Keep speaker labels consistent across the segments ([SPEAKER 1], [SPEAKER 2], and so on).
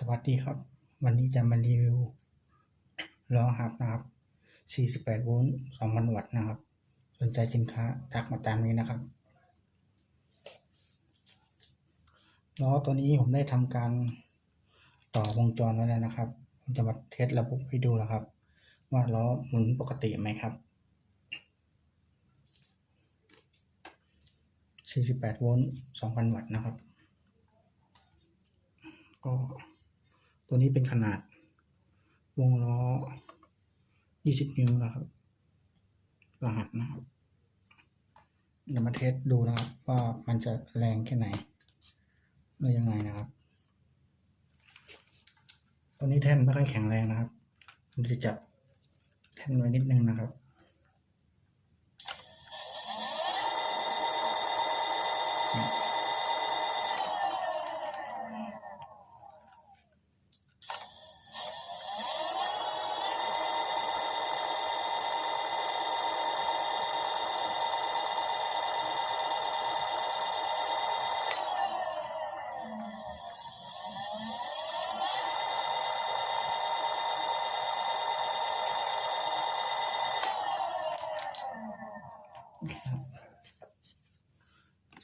[SPEAKER 1] สวัสดีครับ วันนี้จะมารีวิวล้อหับนะครับ 48 โวลต์ 2,000 วัตต์นะครับ สนใจสินค้าทักมาตามนี้นะครับล้อตัวนี้ผมได้ทำการต่อวงจรไว้แล้วนะครับ ผมจะมาเทสระบบให้ดูนะครับ ว่าล้อหมุนปกติไหมครับ 48 โวลต์ 2,000 วัตต์นะครับก็ ตัวนี้เป็นขนาด วงล้อ 20 นิ้วนะครับ รหัสนะครับ เดี๋ยวมาเทสดูนะครับว่ามันจะแรงแค่ไหนหรือยังไงนะครับ ตัวนี้แท่นไม่ค่อยแข็งแรงนะครับผมจะจับแท่นไว้นิดนึงนะครับ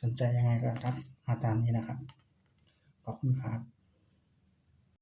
[SPEAKER 1] สนใจยังไงก็ครับมาตามนี้นะครับ ขอบคุณครับ